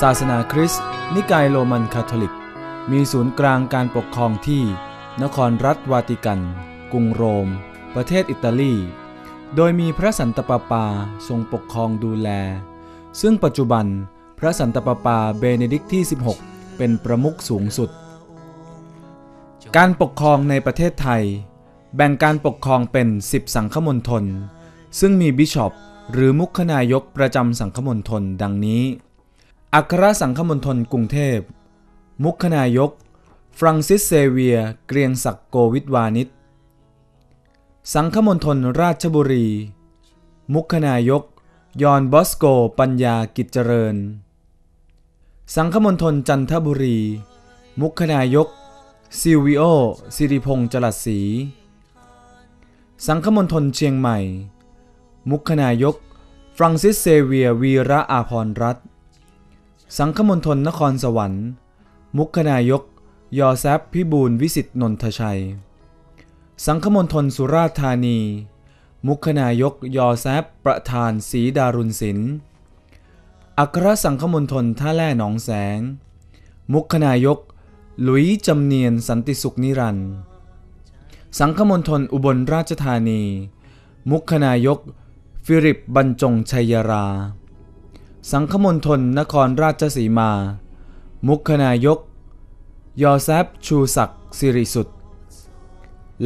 ศาสนาคริสต์นิกายโรมันคาทอลิก มีศูนย์กลางการปกครองที่ นครรัฐวาติกัน กรุงโรม ประเทศอิตาลี โดยมีพระสันตะปาปาทรงปกครองดูแล ซึ่งปัจจุบันพระสันตะปาปาเบเนดิกที่ 16 เป็นประมุขสูงสุด การปกครองในประเทศไทย แบ่งการปกครองเป็น 10 สังฆมณฑลซึ่งมีบิชอปหรือมุขนายกประจำสังฆมณฑลดังนี้ อัครสังฆมณฑลกรุงเทพ มุขนายก ฟรังซิสเซเวีย เกรียงศักดิ์โกวิทวานิชสังฆมณฑลราชบุรี มุขนายก ยอนบอสโก ปัญญากิจเจริญ สังฆมณฑลจันทบุรี มุขนายก ซิวิโอ สิริพงษ์จรัสศรี สังฆมณฑลเชียงใหม่ มุขนายก ฟรังซิสเซเวีย วีระอาพรรัตน์ สังฆมณฑลนครสวรรค์ มุขนายก ยอแซฟพิบูลวิสิตนนทชัย สังฆมณฑลสุราษฎร์ธานี มุขนายก ยอแซฟประธานศรีดารุณศิลป์อัครสังฆมณฑลท่าแร่หนองแสง มุขนายก หลุยจำเนียนสันติสุขนิรันดร์สังฆมณฑลอุบลราชธานี มุขนายก ฟิริปบรรจงชัยรา สังฆมณฑลนครราชสีมา มุขนายก ยอแซฟชูศักดิ์สิริสุด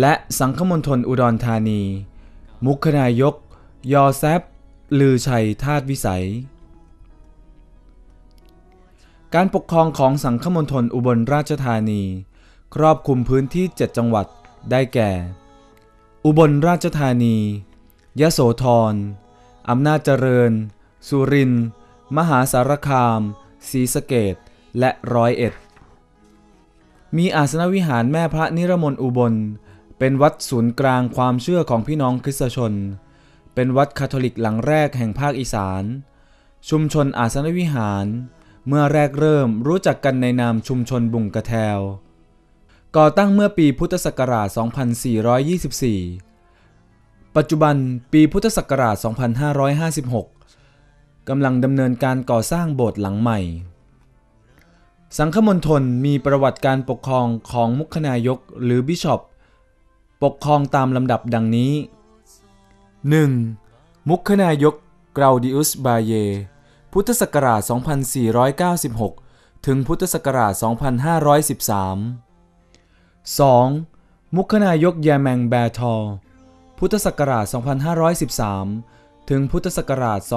และสังฆมณฑลอุดรธานี มุขนายก ยอแซฟลือชัยธาตุวิสัย การปกครองของสังฆมณฑลอุบลราชธานี ครอบคลุมพื้นที่ 7 จังหวัดได้แก่ อุบลราชธานี ยะโสธรอำนาจเจริญ สุรินทร์ มหาสารคามศรีสะเกดและร้อยเอ็ด มีอาสนวิหารแม่พระนิรมนอุบล เป็นวัดศูนย์กลางความเชื่อของพี่น้องคริสตชน เป็นวัดคาทอลิกหลังแรกแห่งภาคอีสาน ชุมชนอาสนวิหาร เมื่อแรกเริ่มรู้จักกันในนามชุมชนบุงกระแทว ก่อตั้งเมื่อปีพุทธศักราช 2424 ปัจจุบันปีพุทธศักราช 2556 กำลังดำเนินการก่อสร้างโบสถ์หลังใหม่ สังฆมณฑลมีประวัติการปกครองของมุขนายกหรือบิชอปปกครองตามลำดับดังนี้ 1. มุขนายกกราวดิอุสบาเย พุทธศักราช 2496 ถึงพุทธศักราช 2513 2. มุขนายกยาแมงแบทอ พุทธศักราช 2513 ถึงพุทธศักราช 2519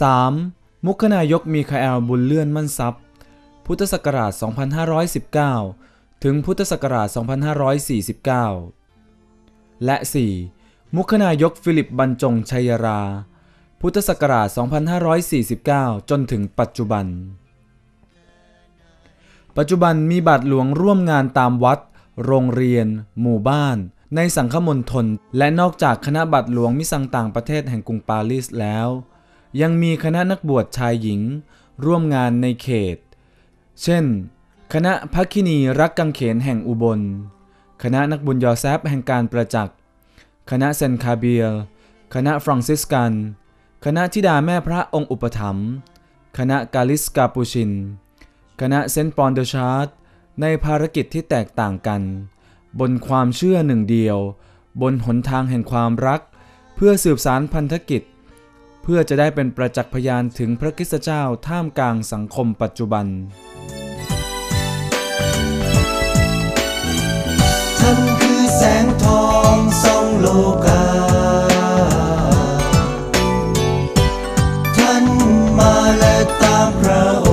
3. มุขนายกมีคาแอลบุญเลื่อนมั่นทรัพย์ พุทธศักราช 2519 ถึงพุทธศักราช 2549 และ 4. มุขนายกฟิลิปบรรจงชัยรา พุทธศักราช 2549 จนถึงปัจจุบัน ปัจจุบันมีบาทหลวงร่วมงานตามวัด โรงเรียน หมู่บ้าน ในสังฆมณฑลและนอกจากคณะบัตรหลวงมิสังต่างประเทศแห่งกรุงปารีสแล้ว ยังมีคณะนักบวชชายหญิง ร่วมงานในเขต เช่น คณะพักคินีรักกังเขนแห่งอุบล คณะนักบุญยอแซฟแห่งการประจักษ์ คณะเซนคาเบียลคณะฟรังซิสกัน คณะทิดาแม่พระองค์อุปถัมภ์ คณะกาลิสกาปูชิน คณะเซนต์ปอนเดชาร์ดในภารกิจที่แตกต่างกัน บนความเชื่อหนึ่งเดียว บนหนทางแห่งความรัก เพื่อสืบสารพันธกิจ เพื่อจะได้เป็นประจักษ์พยานถึงพระคริสตเจ้าท่ามกลางสังคมปัจจุบันท่านคือแสงทองส่องโลกาท่านมาและตามพระ